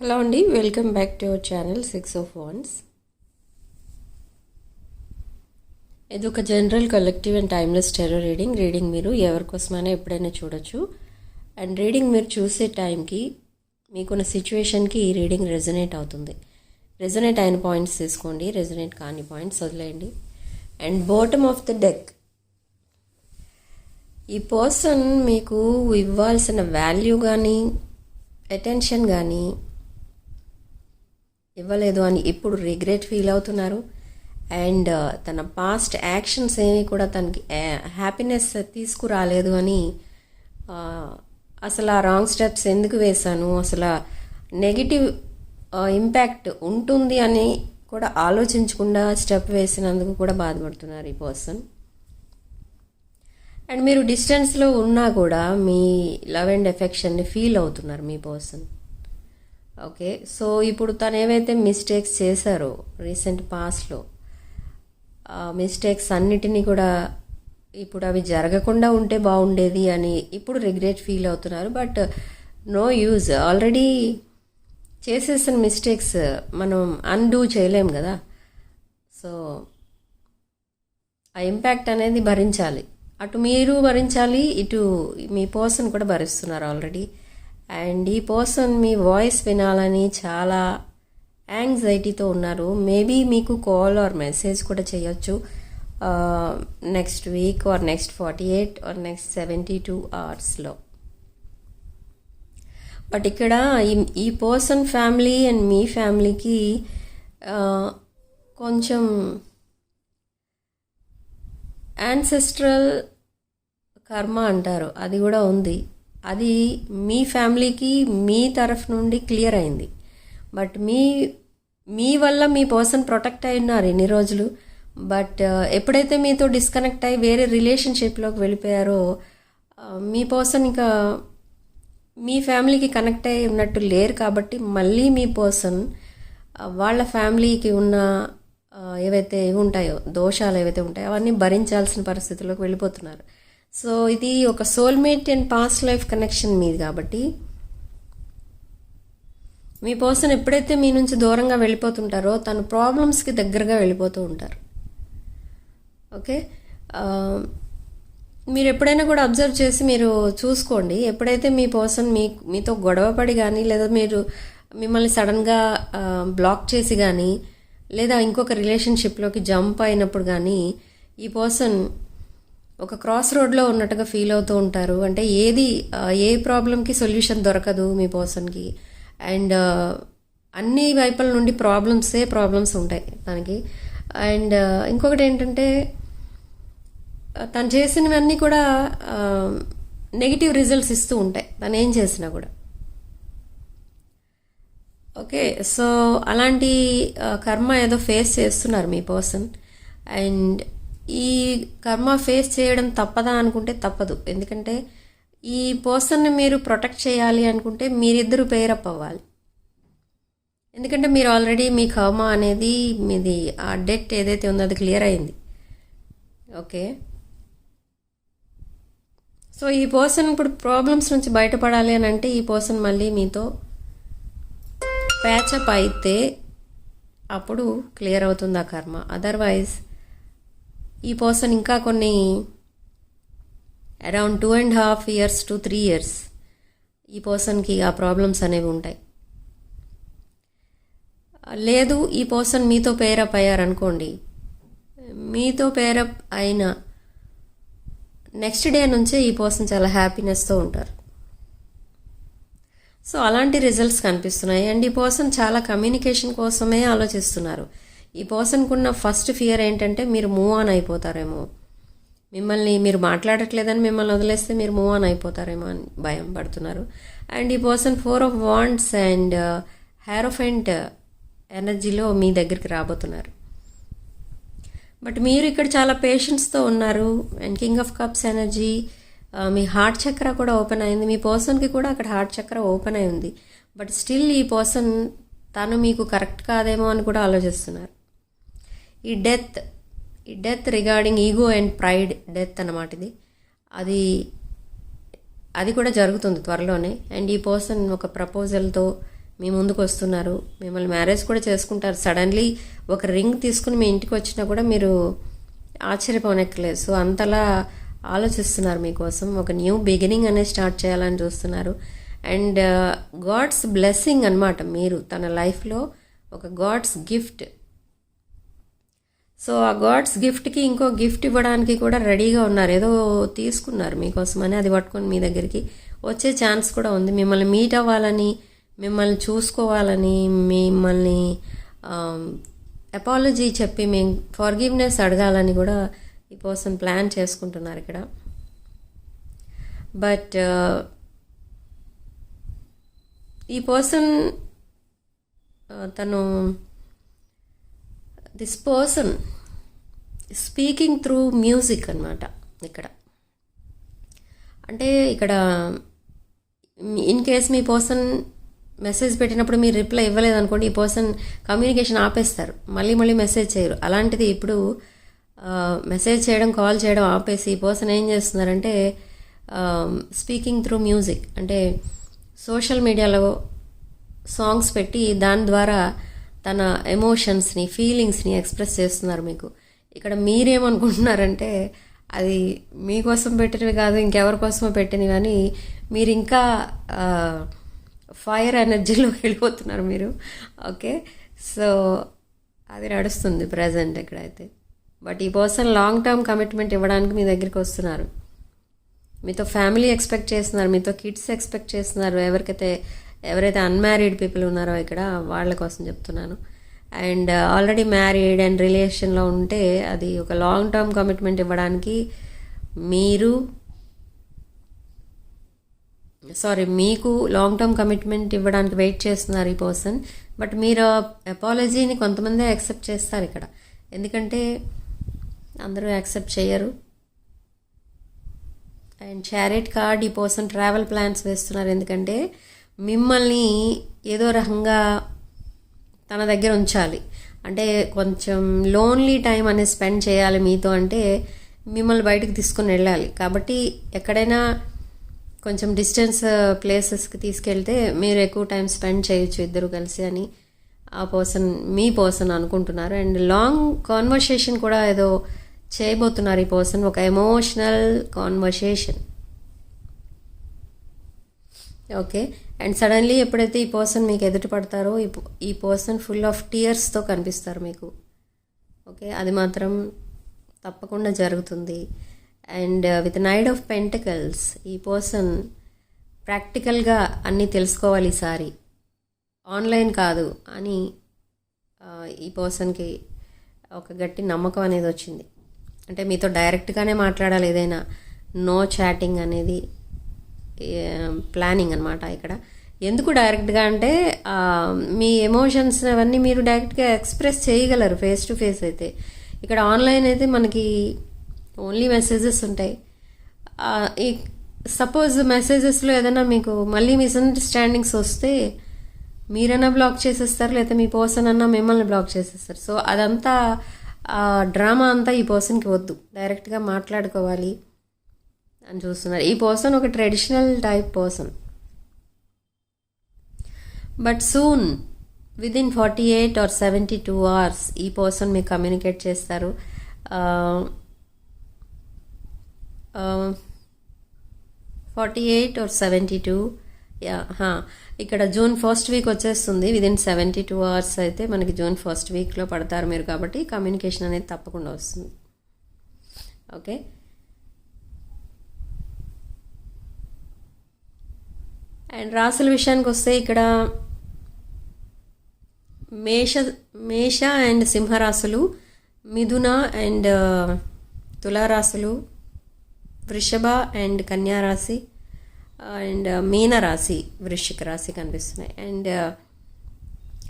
Hello అండి welcome back to our channel six of wands ఇది ఒక general collective and timeless tarot reading reading మీరు ఎవరి కోసమైనా ఎప్పుడైనా చూడొచ్చు. అండ్ రీడింగ్ మీరు చూసే టైంకి మీకున్న సిచ్యువేషన్కి ఈ రీడింగ్ రెజనేట్ అవుతుంది. రెజనేట్ అయిన పాయింట్స్ తీసుకోండి రెజనేట్ కాని పాయింట్స్ వదిలేయండి. And bottom of the deck ఈ పర్సన్ మీకు ఇవ్వాల్సిన వాల్యూ కానీ అటెన్షన్ కానీ ఇవ్వలేదు అని ఇప్పుడు రిగ్రెట్ ఫీల్ అవుతున్నారు. అండ్ uh, తన పాస్ట్ యాక్షన్స్ ఏమి కూడా తనకి uh, హ్యాపీనెస్ తీసుకురాలేదు అని uh, అసలు ఆ రాంగ్ స్టెప్స్ ఎందుకు వేశాను? అసలు నెగిటివ్ ఇంపాక్ట్ ఉంటుంది అని కూడా ఆలోచించకుండా స్టెప్ వేసినందుకు కూడా బాధపడుతున్నారు ఈ పర్సన్. అండ్ మీరు డిస్టెన్స్లో ఉన్నా కూడా మీ లవ్ అండ్ ఎఫెక్షన్ని ఫీల్ అవుతున్నారు మీ పర్సన్. ఓకే. సో ఇప్పుడు తను ఏవైతే మిస్టేక్స్ చేశారో రీసెంట్ పాస్ట్లో మిస్టేక్స్ అన్నిటినీ కూడా ఇప్పుడు అవి జరగకుండా ఉంటే బాగుండేది అని ఇప్పుడు రిగ్రెట్ ఫీల్ అవుతున్నారు. బట్ నో యూజ్ ఆల్రెడీ చేసేసిన మిస్టేక్స్ మనం అన్డూ చేయలేం కదా. సో ఆ ఇంపాక్ట్ అనేది భరించాలి. అటు మీరు భరించాలి ఇటు మీ పర్సన్ కూడా భరిస్తున్నారు ఆల్రెడీ అండ్ ఈ పర్సన్ మీ వాయిస్ వినాలని చాలా యాంగ్జైటీతో ఉన్నారు. మేబీ మీకు కాల్ ఆర్ మెసేజ్ కూడా చేయొచ్చు. Next week or next forty eight or next seventy two అవర్స్లో బట్ ఇక్కడ ఈ ఈ పర్సన్ ఫ్యామిలీ అండ్ మీ ఫ్యామిలీకి uh, కొంచెం యాన్సెస్ట్రల్ కర్మ అంటారు. అది కూడా ఉంది. అది మీ ఫ్యామిలీకి మీ తరఫు నుండి క్లియర్ అయింది. బట్ మీ మీ వల్ల మీ పర్సన్ ప్రొటెక్ట్ అయి ఉన్నారు ఇన్ని రోజులు. బట్ ఎప్పుడైతే మీతో డిస్కనెక్ట్ అయ్యి వేరే రిలేషన్షిప్లోకి వెళ్ళిపోయారో మీ పర్సన్ ఇంకా మీ ఫ్యామిలీకి కనెక్ట్ అయి ఉన్నట్టు లేరు కాబట్టి మళ్ళీ మీ పర్సన్ వాళ్ళ ఫ్యామిలీకి ఉన్న ఏవైతే ఇవి ఉంటాయో దోషాలు ఏవైతే ఉంటాయో అవన్నీ భరించాల్సిన పరిస్థితుల్లోకి వెళ్ళిపోతున్నారు. సో ఇది ఒక soulmate and past life connection మీది కాబట్టి మీ పర్సన్ ఎప్పుడైతే మీ నుంచి దూరంగా వెళ్ళిపోతుంటారో తన ప్రాబ్లమ్స్కి దగ్గరగా వెళ్ళిపోతూ ఉంటారు. ఓకే మీరు ఎప్పుడైనా కూడా అబ్జర్వ్ చేసి మీరు చూసుకోండి. ఎప్పుడైతే మీ పర్సన్ మీ మీతో గొడవపడి కానీ లేదా మీరు మిమ్మల్ని సడన్గా బ్లాక్ చేసి కానీ లేదా ఇంకొక రిలేషన్షిప్లోకి జంప్ అయినప్పుడు కానీ ఈ పర్సన్ ఒక క్రాస్ రోడ్లో ఉన్నట్టుగా ఫీల్ అవుతూ ఉంటారు. అంటే ఏది ఏ ప్రాబ్లంకి సొల్యూషన్ దొరకదు మీ పర్సన్కి అండ్ అన్ని వైపుల నుండి ప్రాబ్లమ్సే ప్రాబ్లమ్స్ ఉంటాయి తనకి. అండ్ ఇంకొకటి ఏంటంటే తను చేసినవన్నీ కూడా నెగిటివ్ రిజల్ట్స్ ఇస్తూ ఉంటాయి. తను ఏం చేసినా కూడా. ఓకే సో అలాంటి కర్మ ఏదో ఫేస్ చేస్తున్నారు మీ పర్సన్ అండ్ ఈ కర్మ ఫేస్ చేయడం తప్పదా అనుకుంటే తప్పదు. ఎందుకంటే ఈ పర్సన్ని మీరు ప్రొటెక్ట్ చేయాలి అనుకుంటే మీరిద్దరు పేరప్ అవ్వాలి. ఎందుకంటే మీరు ఆల్రెడీ మీ కర్మ అనేది మీది ఆ డెట్ ఏదైతే ఉందో అది క్లియర్ అయింది. ఓకే సో ఈ పర్సన్ ఇప్పుడు ప్రాబ్లమ్స్ నుంచి బయటపడాలి అని అంటే ఈ పర్సన్ మళ్ళీ మీతో ప్యాచప్ అయితే అప్పుడు క్లియర్ అవుతుంది ఆ కర్మ. అదర్వైజ్ ఈ పర్సన్ ఇంకా కొన్ని around two and half years to three years ఈ పర్సన్కి ఆ ప్రాబ్లమ్స్ అనేవి ఉంటాయి. లేదు ఈ పర్సన్ మీతో పేరప్ అయ్యారనుకోండి మీతో పేరప్ అయిన నెక్స్ట్ డే నుంచే ఈ పర్సన్ చాలా హ్యాపీనెస్తో ఉంటారు. సో అలాంటి రిజల్ట్స్ కనిపిస్తున్నాయి. అండ్ ఈ పర్సన్ చాలా కమ్యూనికేషన్ కోసమే ఆలోచిస్తున్నారు. ఈ పర్సన్కి ఉన్న ఫస్ట్ ఫియర్ ఏంటంటే మీరు మూవ్ ఆన్ అయిపోతారేమో. మిమ్మల్ని మీరు మాట్లాడట్లేదని మిమ్మల్ని వదిలేస్తే మీరు మూవ్ ఆన్ అయిపోతారేమో అని భయం పడుతున్నారు. అండ్ ఈ person four of wands and uh, hierophant ఎనర్జీలో మీ దగ్గరికి రాబోతున్నారు. బట్ మీరు ఇక్కడ చాలా పేషెన్స్తో ఉన్నారు. And king of cups energy uh, మీ హార్ట్ చక్ర కూడా ఓపెన్ అయింది. మీ పర్సన్కి కూడా అక్కడ హార్ట్ చక్ర ఓపెన్ అయి ఉంది. బట్ స్టిల్ ఈ పర్సన్ తను మీకు కరెక్ట్ కాదేమో అని కూడా ఆలోచిస్తున్నారు. ఈ డెత్ ఈ death regarding ego and pride death అన్నమాట ఇది. అది అది కూడా జరుగుతుంది త్వరలోనే. అండ్ ఈ పర్సన్ ఒక ప్రపోజల్తో మీ ముందుకు వస్తున్నారు. మిమ్మల్ని మ్యారేజ్ కూడా చేసుకుంటారు. సడన్లీ ఒక రింగ్ తీసుకుని మీ ఇంటికి వచ్చినా కూడా మీరు ఆశ్చర్యపోనక్కర్లేదు. సో అంతలా ఆలోచిస్తున్నారు మీకోసం. ఒక న్యూ బిగినింగ్ అనేది స్టార్ట్ చేయాలని చూస్తున్నారు. అండ్ గాడ్స్ బ్లెస్సింగ్ అన్నమాట మీరు. తన లైఫ్లో ఒక గాడ్స్ గిఫ్ట్ సో ఆ గాడ్స్ గిఫ్ట్కి ఇంకో గిఫ్ట్ ఇవ్వడానికి కూడా రెడీగా ఉన్నారు. ఏదో తీసుకున్నారు మీకోసమని అది పట్టుకొని మీ దగ్గరికి వచ్చే ఛాన్స్ కూడా ఉంది. మిమ్మల్ని మీట్ అవ్వాలని మిమ్మల్ని చూసుకోవాలని మిమ్మల్ని అపాలజీ చెప్పి మేము ఫార్గివ్నెస్ అడగాలని కూడా ఈ పర్సన్ ప్లాన్ చేసుకుంటున్నారు ఇక్కడ. బట్ ఈ పర్సన్ తను this person speaking through music అనమాట ఇక్కడ. అంటే ఇక్కడ ఇన్ కేస్ మీ పర్సన్ మెసేజ్ పెట్టినప్పుడు మీరు రిప్లై ఇవ్వలేదు అనుకోండి ఈ పర్సన్ కమ్యూనికేషన్ ఆపేస్తారు. మళ్ళీ మళ్ళీ మెసేజ్ చేయరు. అలాంటిది ఇప్పుడు మెసేజ్ చేయడం కాల్ చేయడం ఆపేసి ఈ పర్సన్ ఏం చేస్తున్నారంటే స్పీకింగ్ త్రూ మ్యూజిక్ అంటే సోషల్ మీడియాలో సాంగ్స్ పెట్టి దాని ద్వారా తన ఎమోషన్స్ని ఫీలింగ్స్ని ఎక్స్ప్రెస్ చేస్తున్నారు మీకు. ఇక్కడ మీరేమనుకుంటున్నారంటే అది మీకోసం పెట్టినవి కాదు ఇంకెవరి కోసమో పెట్టినవి కానీ మీరు ఇంకా ఫైర్ ఎనర్జీలోకి వెళ్ళిపోతున్నారు మీరు. ఓకే? సో అది నడుస్తుంది ప్రజెంట్ ఇక్కడైతే. బట్ ఈ పర్సన్ లాంగ్ టర్మ్ కమిట్మెంట్ ఇవ్వడానికి మీ దగ్గరికి వస్తున్నారు. మీతో ఫ్యామిలీ ఎక్స్పెక్ట్ చేస్తున్నారు మీతో కిడ్స్ ఎక్స్పెక్ట్ చేస్తున్నారు ఎవరికైతే ఎవరైతే అన్మ్యారీడ్ పీపుల్ ఉన్నారో ఇక్కడ వాళ్ళ కోసం చెప్తున్నాను. అండ్ ఆల్రెడీ మ్యారీడ్ అండ్ రిలేషన్లో ఉంటే అది ఒక లాంగ్ టర్మ్ కమిట్మెంట్ ఇవ్వడానికి మీరు సారీ మీకు లాంగ్ టర్మ్ కమిట్మెంట్ ఇవ్వడానికి వెయిట్ చేస్తున్నారు ఈ పర్సన్ బట్ మీరు అపాలజీని కొంతమందే యాక్సెప్ట్ చేస్తారు ఇక్కడ. ఎందుకంటే అందరూ యాక్సెప్ట్ చేయరు. అండ్ చారెట్ కార్డ్ ఈ పర్సన్ ట్రావెల్ ప్లాన్స్ వేస్తున్నారు. ఎందుకంటే మిమ్మల్ని ఏదో రకంగా తన దగ్గర ఉంచాలి. అంటే కొంచెం లోన్లీ టైం అనేది స్పెండ్ చేయాలి మీతో అంటే మిమ్మల్ని బయటకు తీసుకుని వెళ్ళాలి. కాబట్టి ఎక్కడైనా కొంచెం డిస్టెన్స్ uh, ప్లేసెస్కి తీసుకెళ్తే మీరు ఎక్కువ టైం స్పెండ్ చేయొచ్చు ఇద్దరు కలిసి అని ఆ పర్సన్ మీ పర్సన్ అనుకుంటున్నారు. అండ్ లాంగ్ కాన్వర్సేషన్ కూడా ఏదో చేయబోతున్నారు ఈ పర్సన్. ఒక emotional conversation. Okay and suddenly ఎప్పుడైతే ఈ పర్సన్ మీకు ఎదుటి పడతారో ఈ పర్సన్ ఫుల్ ఆఫ్ టీయర్స్తో కనిపిస్తారు మీకు. ఓకే అది మాత్రం తప్పకుండా జరుగుతుంది. And with knight of pentacles ఈ పర్సన్ ప్రాక్టికల్గా అన్నీ తెలుసుకోవాలి ఈసారి. ఆన్లైన్ కాదు అని uh, ఈ పర్సన్కి ఒక గట్టి నమ్మకం అనేది వచ్చింది. అంటే మీతో డైరెక్ట్గానే మాట్లాడాలి ఏదైనా. నో చాటింగ్ అనేది ప్లానింగ్ అనమాట ఇక్కడ. ఎందుకు డైరెక్ట్గా అంటే మీ ఎమోషన్స్ అవన్నీ మీరు డైరెక్ట్గా ఎక్స్ప్రెస్ చేయగలరు ఫేస్ టు ఫేస్ అయితే. ఇక్కడ ఆన్లైన్ అయితే మనకి ఓన్లీ మెసేజెస్ ఉంటాయి. ఈ సపోజ్ మెసేజెస్లో ఏదైనా మీకు మళ్ళీ మిస్అండర్స్టాండింగ్స్ వస్తే మీరైనా బ్లాక్ చేసేస్తారు లేదా మీ పర్సన్ అన్నా మిమ్మల్ని బ్లాక్ చేసేస్తారు. సో అదంతా డ్రామా అంతా ఈ పర్సన్కి వద్దు. డైరెక్ట్గా మాట్లాడుకోవాలి. అని చూస్తున్నారు. ఈ పర్సన్ ఒక traditional type person but soon within forty eight or seventy two hours ఈ పర్సన్ మీకు కమ్యూనికేట్ చేస్తారు. Forty eight or seventy two yeah ఇక్కడ జూన్ ఫస్ట్ వీక్ వచ్చేస్తుంది. విదిన్ సెవెంటీ టూ అవర్స్ అయితే మనకి జూన్ ఫస్ట్ వీక్లో పడతారు మీరు కాబట్టి కమ్యూనికేషన్ అనేది తప్పకుండా వస్తుంది. ఓకే అండ్ రాసుల విషయానికి వస్తే ఇక్కడ మేష మేష అండ్ సింహరాశులు మిథున అండ్ తులారాశులు వృషభ అండ్ కన్యారాశి అండ్ మీనరాశి వృశ్చిక రాశి కనిపిస్తున్నాయి. And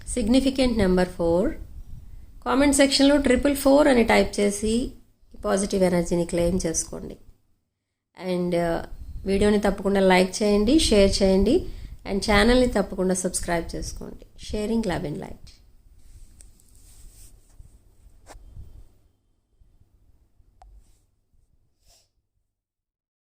significant number four comment సెక్షన్లో ట్రిపుల్ ఫోర్ అని టైప్ చేసి పాజిటివ్ ఎనర్జీని క్లెయిమ్ చేసుకోండి. అండ్ వీడియోని తప్పకుండా లైక్ చేయండి షేర్ చేయండి అండ్ ఛానల్ని తప్పకుండా సబ్స్క్రైబ్ చేసుకోండి. Sharing love in light.